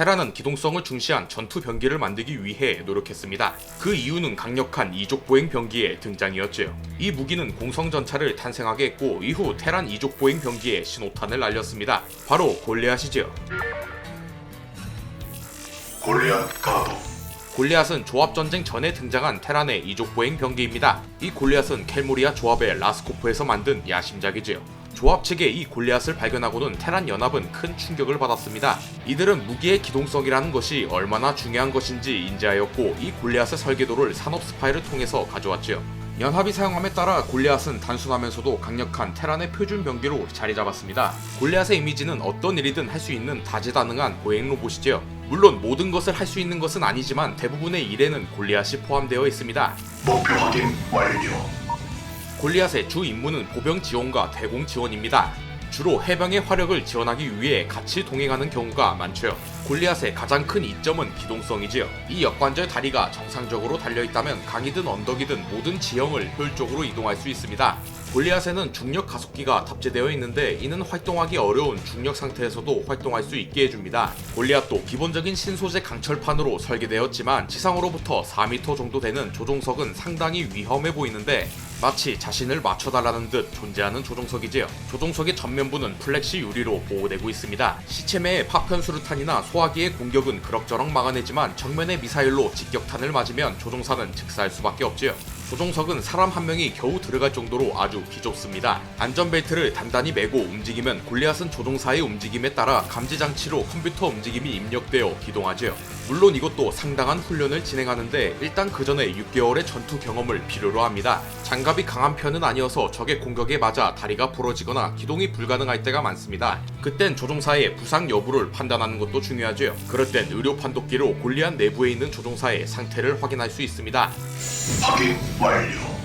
테라는 기동성을 중시한 전투 병기를 만들기 위해 노력했습니다. 그 이유는 강력한 이족 보행 병기의 등장이었죠. 이 무기는 공성 전차를 탄생하게 했고 이후 테란 이족 보행 병기에 신호탄을 날렸습니다. 바로 골리앗이죠. 골리앗 가도 골리앗은 조합 전쟁 전에 등장한 테란의 이족 보행 병기입니다. 이 골리앗은 켈모리아 조합의 라스코프에서 만든 야심작이지요. 조합 측의 이 골리앗을 발견하고는 테란 연합은 큰 충격을 받았습니다. 이들은 무기의 기동성이라는 것이 얼마나 중요한 것인지 인지하였고 이 골리앗의 설계도를 산업 스파이를 통해서 가져왔지요. 연합이 사용함에 따라 골리앗은 단순하면서도 강력한 테란의 표준 병기로 자리 잡았습니다. 골리앗의 이미지는 어떤 일이든 할 수 있는 다재다능한 보행 로봇이지요. 물론 모든 것을 할 수 있는 것은 아니지만 대부분의 일에는 골리앗이 포함되어 있습니다. 목표 확인 완료 골리앗의 주 임무는 보병 지원과 대공 지원입니다. 주로 해병의 화력을 지원하기 위해 같이 동행하는 경우가 많죠. 골리앗의 가장 큰 이점은 기동성이지요. 이 역관절 다리가 정상적으로 달려있다면 강이든 언덕이든 모든 지형을 효율적으로 이동할 수 있습니다. 골리앗에는 중력 가속기가 탑재되어 있는데 이는 활동하기 어려운 중력 상태에서도 활동할 수 있게 해줍니다. 골리앗도 기본적인 신소재 강철판으로 설계되었지만 지상으로부터 4m 정도 되는 조종석은 상당히 위험해 보이는데 마치 자신을 맞춰달라는 듯 존재하는 조종석이지요. 조종석의 전면부는 플렉시 유리로 보호되고 있습니다. 시체매의 파편 수류탄이나 소화기의 공격은 그럭저럭 막아내지만 정면의 미사일로 직격탄을 맞으면 조종사는 즉사할 수밖에 없지요. 조종석은 사람 한 명이 겨우 들어갈 정도로 아주 비좁습니다. 안전벨트를 단단히 매고 움직이면 골리앗은 조종사의 움직임에 따라 감지 장치로 컴퓨터 움직임이 입력되어 기동하지요. 물론 이것도 상당한 훈련을 진행하는데 일단 그 전에 6개월의 전투 경험을 필요로 합니다. 장갑이 강한 편은 아니어서 적의 공격에 맞아 다리가 부러지거나 기동이 불가능할 때가 많습니다. 그땐 조종사의 부상 여부를 판단하는 것도 중요하죠. 그럴 땐 의료 판독기로 골리앗 내부에 있는 조종사의 상태를 확인할 수 있습니다. 확인 완료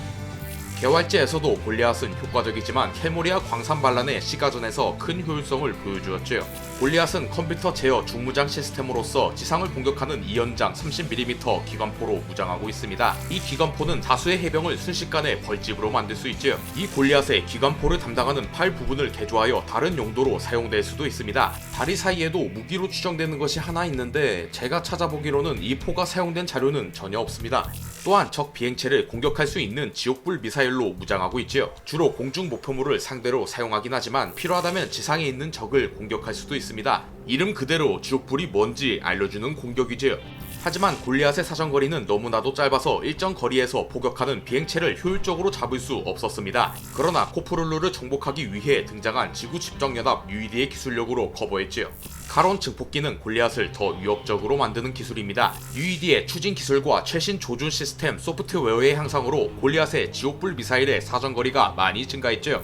개활제에서도 골리앗은 효과적이지만 캐모리아 광산 반란의 시가전에서 큰 효율성을 보여주었죠. 골리앗은 컴퓨터 제어 중무장 시스템으로서 지상을 공격하는 2연장 30mm 기관포로 무장하고 있습니다. 이 기관포는 다수의 해병을 순식간에 벌집으로 만들 수 있죠. 이 골리앗의 기관포를 담당하는 팔 부분을 개조하여 다른 용도로 사용될 수도 있습니다. 다리 사이에도 무기로 추정되는 것이 하나 있는데 제가 찾아보기로는 이 포가 사용된 자료는 전혀 없습니다. 또한 적 비행체를 공격할 수 있는 지옥불 미사일 로 무장하고 있지요. 주로 공중 목표물을 상대로 사용하긴 하지만 필요하다면 지상에 있는 적을 공격할 수도 있습니다. 이름 그대로 지옥불이 뭔지 알려주는 공격이지요. 하지만 골리앗의 사정거리는 너무나도 짧아서 일정 거리에서 포격하는 비행체를 효율적으로 잡을 수 없었습니다. 그러나 코프룰루를 정복하기 위해 등장한 지구 집정연합 UED의 기술력으로 커버했지요. 카론 증폭기는 골리앗을 더 위협적으로 만드는 기술입니다. UED의 추진 기술과 최신 조준 시스템 소프트웨어의 향상으로 골리앗의 지옥불 미사일의 사정거리가 많이 증가했죠.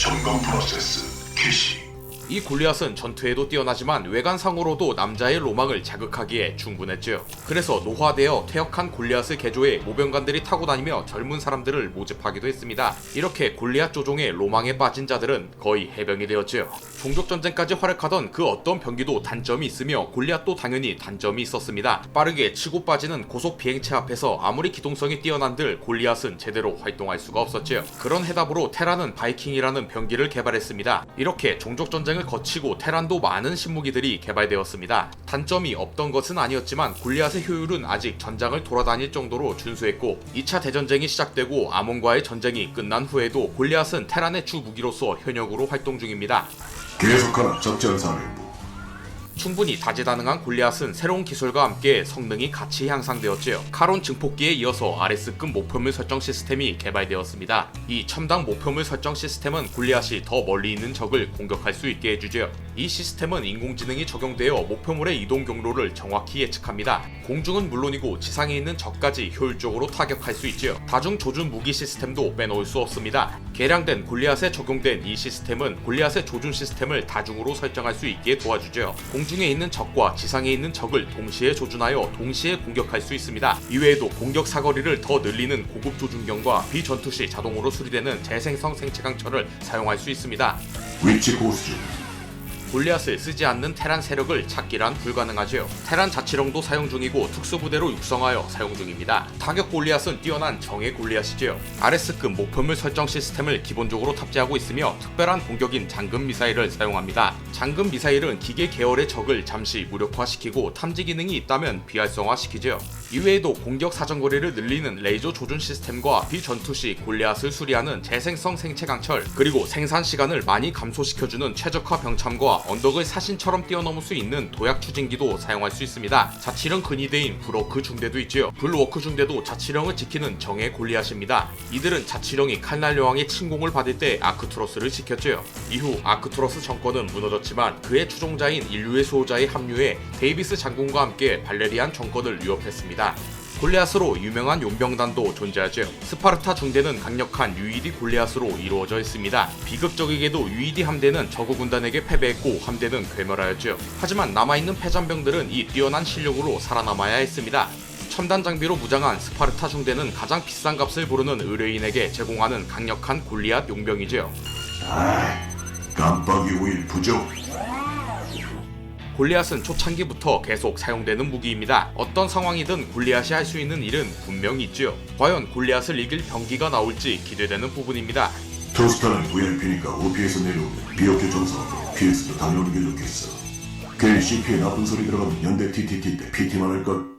점검 프로세스 개시 이 골리앗은 전투에도 뛰어나지만 외관상으로도 남자의 로망을 자극하기에 충분했지요. 그래서 노화되어 퇴역한 골리앗을 개조해 모병관들이 타고 다니며 젊은 사람들을 모집하기도 했습니다. 이렇게 골리앗 조종에 로망에 빠진 자들은 거의 해병이 되었지요. 종족 전쟁까지 활약하던 그 어떤 병기도 단점이 있으며 골리앗도 당연히 단점이 있었습니다. 빠르게 치고 빠지는 고속 비행체 앞에서 아무리 기동성이 뛰어난들 골리앗은 제대로 활동할 수가 없었지요. 그런 해답으로 테라는 바이킹이라는 병기를 개발했습니다. 이렇게 종족 전쟁 을 거치고 테란도 많은 신무기들이 개발되었습니다. 단점이 없던 것은 아니었지만 골리앗의 효율은 아직 전장을 돌아다닐 정도로 준수했고 2차 대전쟁이 시작되고 아몬과의 전쟁이 끝난 후에도 골리앗은 테란의 주 무기로서 현역으로 활동 중입니다. 계속하라 적전사령부 충분히 다재다능한 골리앗은 새로운 기술과 함께 성능이 같이 향상되었지요. 카론 증폭기에 이어서 RS급 목표물 설정 시스템이 개발되었습니다. 이 첨단 목표물 설정 시스템은 골리앗이 더 멀리 있는 적을 공격할 수 있게 해주죠. 이 시스템은 인공지능이 적용되어 목표물의 이동 경로를 정확히 예측합니다. 공중은 물론이고 지상에 있는 적까지 효율적으로 타격할 수 있지요. 다중 조준 무기 시스템도 빼놓을 수 없습니다. 개량된 골리앗에 적용된 이 시스템은 골리앗의 조준 시스템을 다중으로 설정할 수 있게 도와주죠. 공 중에 있는 적과 지상에 있는 적을 동시에 조준하여 동시에 공격할 수 있습니다. 이외에도 공격 사거리를 더 늘리는 고급 조준경과 비전투 시 자동으로 수리되는 재생성 생체 강철을 사용할 수 있습니다. 위치 고수 중 골리앗을 쓰지 않는 테란 세력을 찾기란 불가능하지요. 테란 자치령도 사용 중이고 특수부대로 육성하여 사용 중입니다. 타격 골리앗은 뛰어난 정예 골리앗이지요. RS급 목표물 설정 시스템을 기본적으로 탑재하고 있으며 특별한 공격인 장금 미사일을 사용합니다. 장금 미사일은 기계 계열의 적을 잠시 무력화시키고 탐지 기능이 있다면 비활성화시키지요. 이외에도 공격 사정거리를 늘리는 레이저 조준 시스템과 비전투 시 골리앗을 수리하는 재생성 생체 강철 그리고 생산 시간을 많이 감소시켜주는 최적화 병참과 언덕을 사신처럼 뛰어넘을 수 있는 도약 추진기도 사용할 수 있습니다. 자치령 근위대인 브로크 중대도 있지요. 블루워크 중대도 자치령을 지키는 정예 골리앗입니다. 이들은 자치령이 칼날 여왕의 침공을 받을 때 아크투로스를 지켰지요. 이후 아크투로스 정권은 무너졌지만 그의 추종자인 인류의 수호자의 합류에 데이비스 장군과 함께 발레리안 정권을 위협했습니다. 골리앗으로 유명한 용병단도 존재하죠. 스파르타 중대는 강력한 UED 골리앗으로 이루어져 있습니다. 비극적이게도 UED 함대는 저그 군단에게 패배했고 함대는 괴멸하였죠. 하지만 남아있는 패잔병들은 이 뛰어난 실력으로 살아남아야 했습니다. 첨단 장비로 무장한 스파르타 중대는 가장 비싼 값을 부르는 의뢰인에게 제공하는 강력한 골리앗 용병이지요. 깜빡이 오일 부족. 골리앗은 초창기부터 계속 사용되는 무기입니다. 어떤 상황이든 골리앗이 할 수 있는 일은 분명히 있지요. 과연 골리앗을 이길 병기가 나올지 기대되는 부분입니다. 토스타는 VIP니까 OP에서 내려오면 비옥회 정상으로 PS도 다녀오는 게 좋겠어. 괜히 CP에 나쁜 소리 들어가면 연대 TTT 때 PT만 할걸.